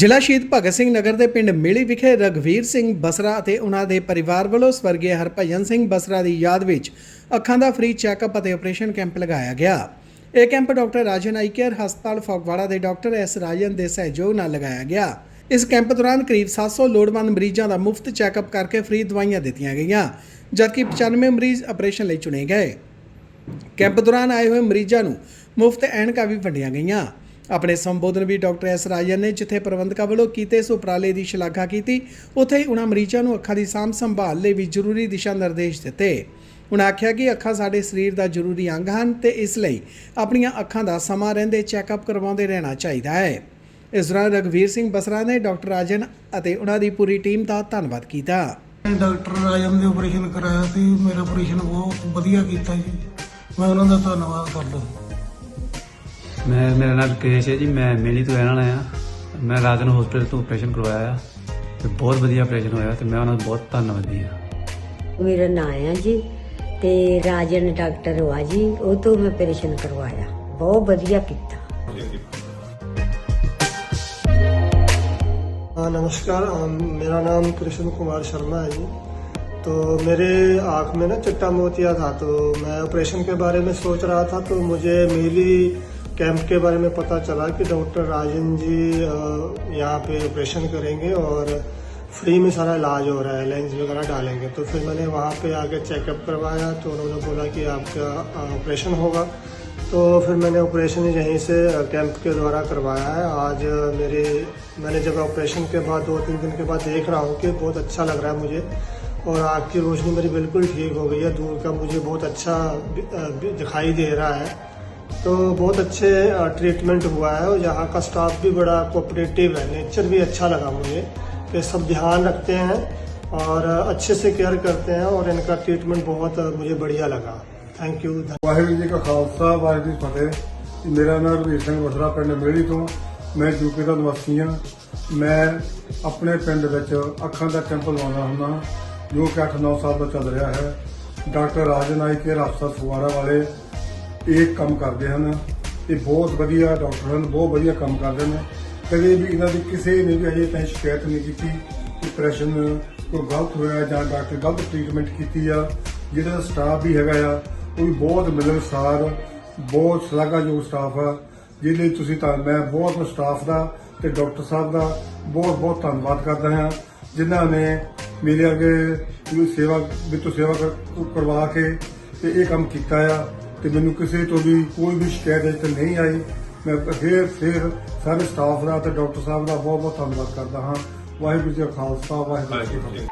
ਜ਼ਿਲ੍ਹਾ ਸ਼ਹੀਦ ਭਗਤ ਸਿੰਘ ਨਗਰ ਦੇ ਪਿੰਡ ਮੇਲੀ ਵਿਖੇ ਰਗਵੀਰ ਸਿੰਘ ਬਸਰਾ ਅਤੇ ਉਹਨਾਂ ਦੇ ਪਰਿਵਾਰ ਵੱਲੋਂ ਸਵਰਗੀ ਹਰਭਜਨ ਸਿੰਘ ਬਸਰਾ ਦੀ ਯਾਦ ਵਿੱਚ ਅੱਖਾਂ ਦਾ ਫ੍ਰੀ ਚੈੱਕਅਪ ਅਤੇ ਆਪਰੇਸ਼ਨ ਕੈਂਪ ਲਗਾਇਆ ਗਿਆ। ਇਹ camp doctor Rajan eye care ਹਸਪਤਾਲ ਫਗਵਾੜਾ ਦੇ ਡਾਕਟਰ ਐਸ ਰਾਜਨ ਦੇ ਸਹਿਯੋਗ ਨਾਲ ਲਗਾਇਆ ਗਿਆ। ਇਸ ਕੈਂਪ ਦੌਰਾਨ ਕਰੀਬ 700 ਲੋੜਵੰਦ ਮਰੀਜ਼ਾਂ ਦਾ ਮੁਫਤ ਚੈੱਕਅਪ ਕਰਕੇ ਫ੍ਰੀ ਦਵਾਈਆਂ ਦਿੱਤੀਆਂ ਗਈਆਂ, ਜਦਕਿ 95 ਮਰੀਜ਼ ਆਪਰੇਸ਼ਨ ਲਈ ਚੁਣੇ ਗਏ। ਕੈਂਪ ਦੌਰਾਨ ਆਏ ਹੋਏ ਮਰੀਜ਼ਾਂ ਨੂੰ ਮੁਫਤ ਐਨਕਾਂ ਵੀ ਵੰਡੀਆਂ ਗਈਆਂ। ਆਪਣੇ ਸੰਬੋਧਨ ਵੀ ਡਾਕਟਰ ਐਸ ਰਾਜਨ ਨੇ, ਜਿੱਥੇ ਪ੍ਰਬੰਧਕਾਂ ਵੱਲੋਂ ਕੀਤੇ ਇਸ ਉਪਰਾਲੇ ਦੀ ਸ਼ਲਾਘਾ ਕੀਤੀ, ਉੱਥੇ ਹੀ ਉਹਨਾਂ ਮਰੀਜ਼ਾਂ ਨੂੰ ਅੱਖਾਂ ਦੀ ਸਾਂਭ ਸੰਭਾਲ ਲਈ ਵੀ ਜ਼ਰੂਰੀ ਦਿਸ਼ਾ ਨਿਰਦੇਸ਼ ਦਿੱਤੇ। ਉਹਨਾਂ ਆਖਿਆ ਕਿ ਅੱਖਾਂ ਸਾਡੇ ਸਰੀਰ ਦਾ ਜ਼ਰੂਰੀ ਅੰਗ ਹਨ ਤੇ ਇਸ ਲਈ ਆਪਣੀਆਂ ਅੱਖਾਂ ਦਾ ਸਮਾਂ ਰਹਿੰਦੇ ਚੈੱਕਅਪ ਕਰਵਾਉਂਦੇ ਰਹਿਣਾ ਚਾਹੀਦਾ ਹੈ। ਇਸ ਦੌਰਾਨ ਰਗਵੀਰ ਸਿੰਘ ਬਸਰਾ ਨੇ ਡਾਕਟਰ ਰਾਜਨ ਅਤੇ ਉਹਨਾਂ ਦੀ ਪੂਰੀ ਟੀਮ ਦਾ ਧੰਨਵਾਦ ਕੀਤਾ। ਡਾਕਟਰ ਰਾਜਨ ਦੇ ਆਪਰੇਸ਼ਨ ਕਰਾਇਆ ਸੀ, ਮੇਰਾ ਆਪਰੇਸ਼ਨ ਬਹੁਤ ਵਧੀਆ ਕੀਤਾ ਜੀ। ਮੈਂ ਉਹਨਾਂ ਦਾ ਧੰਨਵਾਦ ਕਰਦਾ ਮੈਂ ਮੇਰਾ ਨਾਮ ਕੇਸ਼ ਹੈ ਜੀ ਮੈਂ ਮੇਲੀ ਤੋਂ ਰਹਿਣ ਵਾਲਾ ਆ ਮੈਂ ਰਾਜਨ ਹਸਪੀਟਲ ਤੋਂ ਆਪਰੇਸ਼ਨ ਕਰਵਾਇਆ ਆ ਤੇ ਬਹੁਤ ਵਧੀਆ ਆਪਰੇਸ਼ਨ ਹੋਇਆ ਤੇ ਮੈਂ ਉਹਨਾਂ ਦਾ ਬਹੁਤ ਧੰਨਵਾਦੀ ਹਾਂ ਮੇਰਾ ਨਾਂ ਹੈ ਜੀ ਤੇ ਰਾਜਨ ਡਾਕਟਰ ਵਾ ਜੀ ਉਹ ਤੋਂ ਮੈਂ ਆਪਰੇਸ਼ਨ ਕਰਵਾਇਆ ਬਹੁਤ ਵਧੀਆ ਕੀਤਾ हाँ नमस्कार अम, मेरा नाम कृष्ण कुमार शर्मा है जी तो मेरे आँख में ना चिट्टा मोतिया था तो मैं ऑपरेशन के बारे में सोच रहा था तो मुझे मेरी कैंप के बारे में पता चला कि डॉक्टर राजन जी यहाँ पे ऑपरेशन करेंगे और फ्री में सारा इलाज हो रहा है, लेंस वगैरह डालेंगे। तो फिर मैंने वहाँ पे आके चेकअप करवाया तो उन्होंने बोला कि आपका ऑपरेशन होगा। तो फिर मैंने ऑपरेशन यहीं से कैंप के द्वारा करवाया है। आज मेरे, मैंने जब ऑपरेशन के बाद, दो तीन दिन के बाद देख रहा हूँ कि बहुत अच्छा लग रहा है मुझे और आँख की रोशनी मेरी बिल्कुल ठीक हो गई है। दूर का मुझे बहुत अच्छा दिखाई दे रहा है। तो बहुत अच्छे ट्रीटमेंट हुआ है और यहाँ का स्टाफ भी बड़ा कोऑपरेटिव है। नेचर भी अच्छा लगा मुझे। कि सब ध्यान रखते हैं और अच्छे से केयर करते हैं और इनका ट्रीटमेंट बहुत मुझे बढ़िया लगा। थैंक यू वाहिगुरु जी का खालसा, वाहिगुरु जी फतेह। मेरा नाम रवीर सिंह बसरा पिंड मेहड़ी तो मैं यूके का निवासी हाँ मैं अपने पिंड अखा का कैंप लगा हूँ जो कि अठ नौ साल का चल रहा है डॉक्टर राजन आई केयर अफसर फुवारा वाले ਇਹ ਕੰਮ ਕਰਦੇ ਹਨ ਇਹ ਬਹੁਤ ਵਧੀਆ ਡਾਕਟਰ ਹਨ, ਬਹੁਤ ਵਧੀਆ ਕੰਮ ਕਰਦੇ ਨੇ। ਕਦੇ ਵੀ ਇਹਨਾਂ ਦੀ ਕਿਸੇ ਨੇ ਵੀ ਅਜੇ ਤਾਈਂ ਸ਼ਿਕਾਇਤ ਨਹੀਂ ਕੀਤੀ ਕਿ ਪ੍ਰੈਸ਼ਨ ਕੋਈ ਗਲਤ ਹੋਇਆ ਜਾਂ ਡਾਕਟਰ ਗਲਤ ਟ੍ਰੀਟਮੈਂਟ ਕੀਤੀ ਆ, ਜਿਹੜਾ ਸਟਾਫ ਵੀ ਹੈਗਾ ਆ, ਉਹ ਵੀ ਬਹੁਤ ਮਿਲਣਸਾਰ ਬਹੁਤ ਸ਼ਲਾਘਾਯੋਗ ਸਟਾਫ ਆ, ਜਿਹਦੇ ਤੁਸੀਂ ਤਾਂ, ਮੈਂ ਬਹੁਤ ਸਟਾਫ ਦਾ ਤੇ ਡਾਕਟਰ ਸਾਹਿਬ ਦਾ ਬਹੁਤ ਬਹੁਤ ਧੰਨਵਾਦ ਕਰਦਾ ਹਾਂ, ਜਿਨ੍ਹਾਂ ਨੇ ਮੇਰੇ ਅੱਗੇ ਸੇਵਾ, ਵਿੱਚ ਸੇਵਾ ਕਰ- ਕਰਵਾ ਕੇ ਤੇ ਇਹ ਕੰਮ ਕੀਤਾ ਆ। ਤੇ ਮੈਨੂੰ ਕਿਸੇ ਤੋਂ ਵੀ ਕੋਈ ਵੀ ਸ਼ਿਕਾਇਤ ਅਜੇ ਤੱਕ ਨਹੀਂ ਆਈ। ਮੈਂ ਫਿਰ ਫਿਰ ਸਾਰੇ ਸਟਾਫ ਦਾ ਤੇ ਡਾਕਟਰ ਸਾਹਿਬ ਦਾ ਬਹੁਤ ਬਹੁਤ ਧੰਨਵਾਦ ਕਰਦਾ ਹਾਂ। ਵਾਹਿਗੁਰੂ ਜੀ ਕਾ ਖਾਲਸਾ, ਵਾਹਿਗੁਰੂ ਜੀ ਕੀ ਫਤਿਹ।